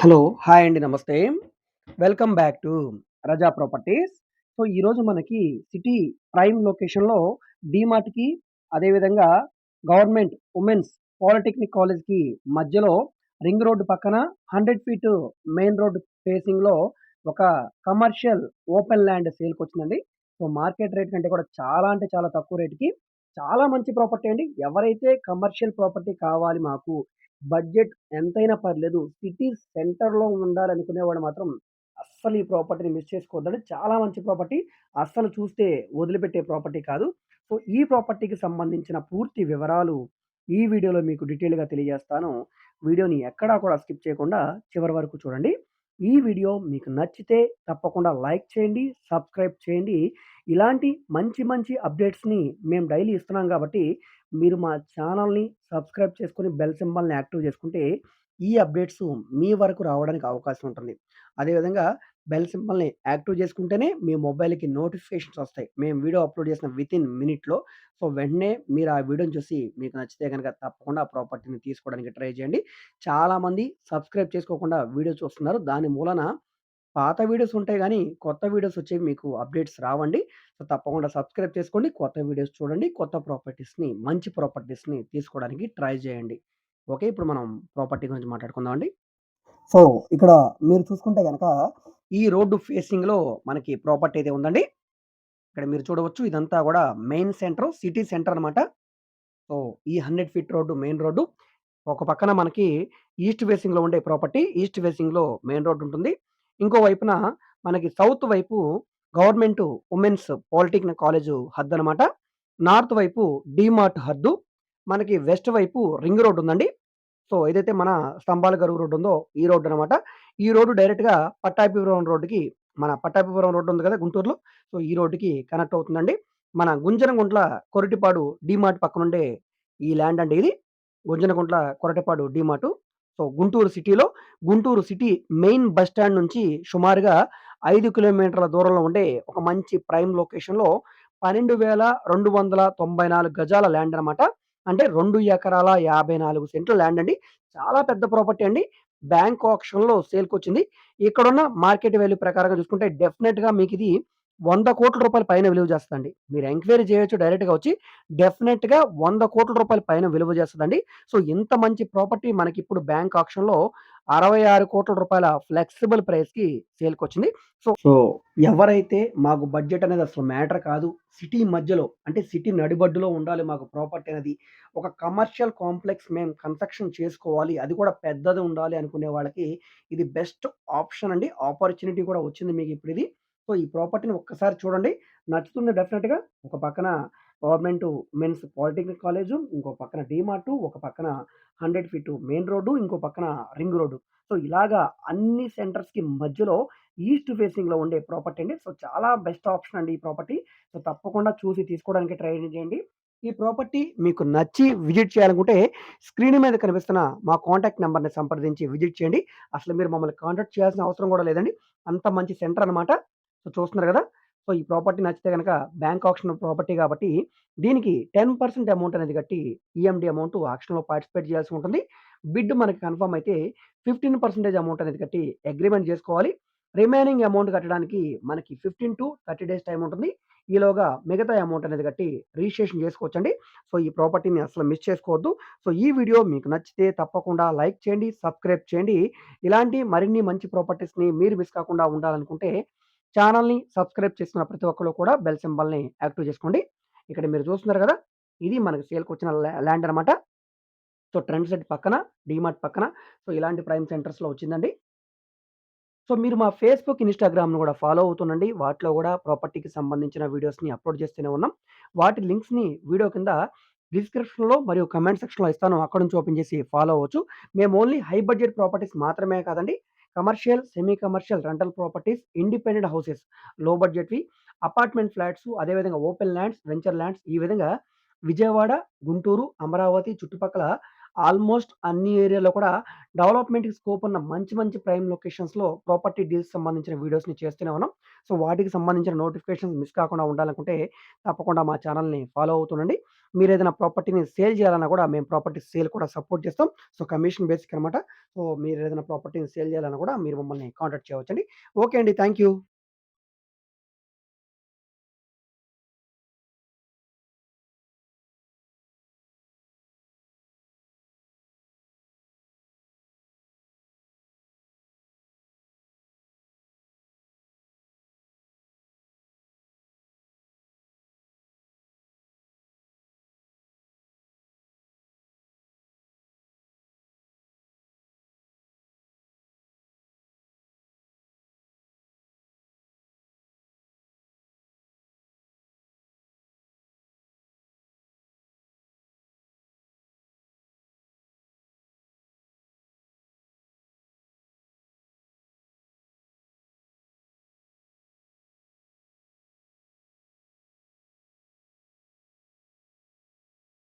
Hello! Hi అండి. నమస్తే. Welcome back to Raza properties. So, ఈరోజు మనకి సిటీ ప్రైమ్ లొకేషన్‌లో డీమార్ట్‌కి అదేవిధంగా గవర్నమెంట్ ఉమెన్స్ పాలిటెక్నిక్ కాలేజ్‌కి మధ్యలో రింగ్ రోడ్డు పక్కన 100 ఫీట్ మెయిన్ రోడ్ ఫేసింగ్‌లో ఒక కమర్షియల్ ఓపెన్ ల్యాండ్ సేల్కి వచ్చిందండి సో, మార్కెట్ రేట్ కంటే కూడా చాలా అంటే చాలా తక్కువ రేట్‌కి చాలా మంచి ప్రాపర్టీ అండి. ఎవరైతే కమర్షియల్ ప్రాపర్టీ కావాలి మాకు, బడ్జెట్ ఎంతైనా పర్లేదు, సిటీ సెంటర్‌లో ఉండాలనుకునేవాడు మాత్రం అస్సలు ఈ ప్రాపర్టీని మిస్ చేసుకోవద్దండి. చాలా మంచి ప్రాపర్టీ. అస్సలు చూస్తే వదిలిపెట్టే ప్రాపర్టీ కాదు. సో, ఈ ప్రాపర్టీకి సంబంధించిన పూర్తి వివరాలు ఈ వీడియోలో మీకు డీటెయిల్‌గా తెలియజేస్తాను. వీడియోని ఎక్కడా కూడా స్కిప్ చేయకుండా చివరి వరకు చూడండి. ఈ వీడియో మీకు నచ్చితే తప్పకుండా లైక్ చేయండి, సబ్స్క్రైబ్ చేయండి. ఇలాంటి మంచి మంచి అప్డేట్స్‌ని మేము డైలీ ఇస్తున్నాం కాబట్టి మీరు మా ఛానల్‌ని సబ్స్క్రైబ్ చేసుకొని బెల్ సింబల్‌ని యాక్టివ్ చేసుకుంటే ఈ అప్డేట్స్ మీ వరకు రావడానికి అవకాశం ఉంటుంది. అదేవిధంగా బెల్ సింబల్‌ని యాక్టివ్ చేసుకుంటేనే మీ మొబైల్‌కి నోటిఫికేషన్స్ వస్తాయి. మేము వీడియో అప్‌లోడ్ చేసిన వితిన్ మినిట్‌లో. సో, వెంటనే మీరు ఆ వీడియోని చూసి మీకు నచ్చితే గనక తప్పకుండా ఆ ప్రాపర్టీని తీసుకోవడానికి ట్రై చేయండి. చాలామంది సబ్స్క్రైబ్ చేసుకోకుండా వీడియో చూస్తున్నారు. దాని మూలన పాత వీడియోస్ ఉంటాయి కానీ కొత్త వీడియోస్ వచ్చేవి మీకు అప్డేట్స్ రావండి. సో, తప్పకుండా సబ్స్క్రైబ్ చేసుకోండి. కొత్త వీడియోస్ చూడండి. కొత్త ప్రాపర్టీస్‌ని, మంచి ప్రాపర్టీస్‌ని తీసుకోవడానికి ట్రై చేయండి. ఓకే. ఇప్పుడు మనం ప్రాపర్టీ గురించి మాట్లాడుకుందాం అండి. సో, ఇక్కడ మీరు చూసుకుంటే కనుక ఈ రోడ్డు ఫేసింగ్‌లో మనకి ప్రాపర్టీ అయితే ఉందండి. ఇక్కడ మీరు చూడవచ్చు ఇదంతా కూడా మెయిన్ సెంటర్, సిటీ సెంటర్ అనమాట. సో, ఈ 100 ఫీట్ రోడ్డు మెయిన్ రోడ్డు. ఒక పక్కన మనకి ఈస్ట్ ఫేసింగ్‌లో ఉండే ప్రాపర్టీ. ఈస్ట్ ఫేసింగ్‌లో మెయిన్ రోడ్డు ఉంటుంది. ఇంకో వైపున మనకి సౌత్ వైపు గవర్నమెంట్ ఉమెన్స్ పాలిటెక్నిక్ కాలేజు హద్దు అనమాట నార్త్ వైపు డీమార్ట్ హద్దు. మనకి వెస్ట్ వైపు రింగ్ రోడ్ ఉందండి. సో, ఏదైతే మన స్తంభాల గరువు రోడ్ ఉందో ఈ రోడ్డు అనమాట. ఈ రోడ్డు డైరెక్ట్‌గా పట్టాభిపురం రోడ్డుకి మన పట్టాభిపురం రోడ్ ఉంది కదా గుంటూరులో. సో, ఈ రోడ్డుకి కనెక్ట్ అవుతుందండి. మన గుంజనగుంట్ల కొరటిపాడు డీమార్ట్ పక్కనుండే ఈ ల్యాండ్ అండి ఇది. గుంజనగుంట్ల కొరటిపాడు డీమార్టు. సో, గుంటూరు సిటీలో Guntur city main bus stand నుంచి సుమారుగా ఐదు కిలోమీటర్ల దూరంలో ఉండే ఒక మంచి ప్రైమ్ లొకేషన్‌లో 12,294 గజాల ల్యాండ్ అనమాట. అంటే రెండు ఎకరాల 54 సెంట్ల ల్యాండ్ అండి. చాలా పెద్ద ప్రాపర్టీ అండి. బ్యాంక్ ఆక్షన్‌లో సేల్‌కొచ్చింది. ఇక్కడున్న మార్కెట్ వాల్యూ ప్రకారంగా చూసుకుంటే డెఫినెట్గా మీకు ఇది వంద కోట్ల రూపాయల పైన విలువ చేస్తుందండి మీరు ఎంక్వైరీ చేయొచ్చు డైరెక్ట్‌గా వచ్చి. డెఫినెట్గా వంద కోట్ల రూపాయల పైన విలువ చేస్తుందండి సో, ఇంత మంచి ప్రాపర్టీ మనకిప్పుడు బ్యాంక్ ఆప్షన్లో అరవై ఆరు కోట్ల రూపాయల ఫ్లెక్సిబుల్ ప్రైస్‌కి సేల్‌కొచ్చింది. సో, సో, ఎవరైతే మాకు బడ్జెట్ అనేది అసలు మ్యాటర్ కాదు. సిటీ మధ్యలో అంటే సిటీ నడిబడ్డులో ఉండాలి మాకు ప్రాపర్టీ అనేది. ఒక కమర్షియల్ కాంప్లెక్స్ మేము కన్‌స్ట్రక్షన్ చేసుకోవాలి. అది కూడా పెద్దది ఉండాలి అనుకునే వాళ్ళకి ఇది బెస్ట్ ఆప్షన్ అండి. ఆపర్చునిటీ కూడా వచ్చింది మీకు ఇప్పుడు ఇది సో, ఈ ప్రాపర్టీని ఒక్కసారి చూడండి. నచ్చుతుంది డెఫినెట్గా ఒక పక్కన గవర్నమెంట్ మెన్స్ పాలిటెక్నిక్ కాలేజు, ఇంకో పక్కన డీమార్టు, ఒక పక్కన 100 ఫీట్ మెయిన్ రోడ్డు, ఇంకో పక్కన రింగ్ రోడ్డు. సో, ఇలాగా అన్ని సెంటర్స్‌కి మధ్యలో ఈస్ట్ ఫేసింగ్‌లో ఉండే ప్రాపర్టీ అండి. సో, చాలా బెస్ట్ ఆప్షన్ అండి ఈ ప్రాపర్టీ. సో, తప్పకుండా చూసి తీసుకోవడానికి ట్రై చేయండి. ఈ ప్రాపర్టీ మీకు నచ్చి విజిట్ చేయాలనుకుంటే స్క్రీన్ మీద కనిపిస్తున్న మా కాంటాక్ట్ నెంబర్ని సంప్రదించి విజిట్ చేయండి. అసలు మీరు మమ్మల్ని కాంటాక్ట్ చేయాల్సిన అవసరం కూడా లేదండి. అంత మంచి సెంటర్ అనమాట. సో, చూస్తున్నారు కదా సో, ఈ ప్రాపర్టీ నచ్చితే కనుక బ్యాంక్ ఆప్షన్ ప్రాపర్టీ కాబట్టి దీనికి 10% అమౌంట్ అనేది కట్టి ఈఎండీ అమౌంట్ ఆక్షన్‌లో పార్టిసిపేట్ చేయాల్సి ఉంటుంది. బిడ్ మనకి కన్ఫర్మ్ అయితే 15% అమౌంట్ అనేది కట్టి అగ్రిమెంట్ చేసుకోవాలి. రిమైనింగ్ అమౌంట్ కట్టడానికి మనకి 15-30 డేస్ టైం ఉంటుంది. ఈలోగా మిగతా అమౌంట్ అనేది కట్టి రిజిస్ట్రేషన్ చేసుకోవచ్చండి. సో, ఈ ప్రాపర్టీని అసలు మిస్ చేసుకోవద్దు. సో, ఈ వీడియో మీకు నచ్చితే తప్పకుండా లైక్ చేయండి, సబ్స్క్రైబ్ చేయండి. ఇలాంటి మరిన్ని మంచి ప్రాపర్టీస్‌ని మీరు మిస్ కాకుండా ఉండాలనుకుంటే ఛానల్‌ని సబ్స్క్రైబ్ చేసుకున్న ప్రతి ఒక్కరు కూడా బెల్ సింబల్‌ని యాక్టివ్ చేసుకోండి. ఇక్కడ మీరు చూస్తున్నారు కదా ఇది మనకు సేల్కి వచ్చిన ల్యాండ్ అనమాట. సో, ట్రెండ్ సెట్ పక్కన, డీమార్ట్ పక్కన సో, ఇలాంటి ప్రైమ్ సెంటర్స్‌లో వచ్చిందండి. సో, మీరు మా ఫేస్‌బుక్, ఇన్‌స్టాగ్రామ్‌ను కూడా ఫాలో అవుతుండండి. వాటిలో కూడా ప్రాపర్టీకి సంబంధించిన వీడియోస్‌ని అప్‌లోడ్ చేస్తూనే ఉన్నాం. వాటి లింక్స్‌ని వీడియో కింద డిస్క్రిప్షన్‌లో మరియు కమెంట్ సెక్షన్‌లో ఇస్తాను. అక్కడ నుంచి ఓపెన్ చేసి ఫాలో అవ్వచ్చు. మేము ఓన్లీ హై బడ్జెట్ ప్రాపర్టీస్ మాత్రమే కాదండి. Commercial, semi commercial rental properties, independent houses, low బడ్జెట్‌వి, apartment flats, అదేవిధంగా ఓపెన్ ల్యాండ్స్, వెంచర్ ల్యాండ్స్ ఈ విధంగా విజయవాడ, గుంటూరు, అమరావతి చుట్టుపక్కల ఆల్మోస్ట్ అన్ని ఏరియాలో కూడా డెవలప్‌మెంట్‌కి స్కోప్ ఉన్న మంచి మంచి ప్రైమ్ లొకేషన్స్‌లో ప్రాపర్టీ డీల్స్ సంబంధించిన వీడియోస్‌ని చేస్తూనే ఉన్నాం. సో, వాటికి సంబంధించిన నోటిఫికేషన్స్ మిస్ కాకుండా ఉండాలనుకుంటే తప్పకుండా మా ఛానల్ని ఫాలో అవుతుండండి. మీరేదైనా ప్రాపర్టీని సేల్ చేయాలన్నా కూడా మేము ప్రాపర్టీ సేల్ కూడా సపోర్ట్ చేస్తాం. సో, కమిషన్ బేసిక్ అనమాట. సో, మీరేదైనా ప్రాపర్టీని సేల్ చేయాలన్నా కూడా మీరు మమ్మల్ని కాంటాక్ట్ చేయవచ్చండి. ఓకే అండి. Thank you.